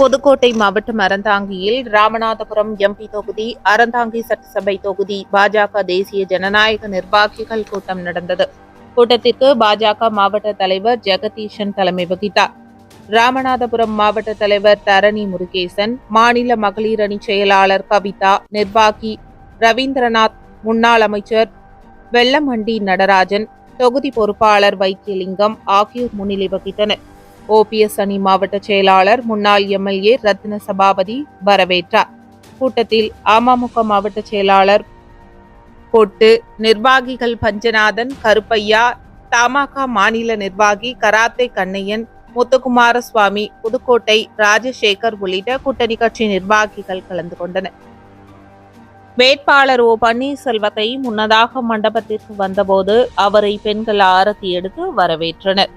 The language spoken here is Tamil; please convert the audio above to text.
புதுக்கோட்டை மாவட்டம் அறந்தாங்கியில் ராமநாதபுரம் எம்பி தொகுதி அறந்தாங்கி சட்டசபை தொகுதி பாஜக தேசிய ஜனநாயக நிர்வாகிகள் கூட்டம் நடந்தது. கூட்டத்திற்கு பாஜக மாவட்ட தலைவர் ஜெகதீஷன் தலைமை வகித்தார். ராமநாதபுரம் மாவட்ட தலைவர் தரணி முருகேசன் மாநில மகளிர் அணி செயலாளர் கவிதா நிர்வாகி ரவீந்திரநாத் முன்னாள் அமைச்சர் வெள்ளமண்டி நடராஜன் தொகுதி பொறுப்பாளர் வைத்தியலிங்கம் ஆகியோர் முன்னிலை வகித்தனர். ஓபிஎஸ் அணி மாவட்ட செயலாளர் முன்னாள் எம்எல்ஏ ரத்ன சபாபதி வரவேற்றார். கூட்டத்தில் அமமுக மாவட்ட செயலாளர் பொட்டு நிர்வாகிகள் பஞ்சநாதன் கருப்பையா தமாக மாநில நிர்வாகி கராத்தே கண்ணையன் முத்துக்குமார சுவாமி புதுக்கோட்டை ராஜசேகர் உள்ளிட்ட கூட்டணி கட்சி நிர்வாகிகள் கலந்து கொண்டனர். வேட்பாளர் ஓ பன்னீர்செல்வத்தை முன்னதாக மண்டபத்திற்கு வந்தபோது அவரை பெண்கள் ஆரத்தி எடுத்து வரவேற்றனர்.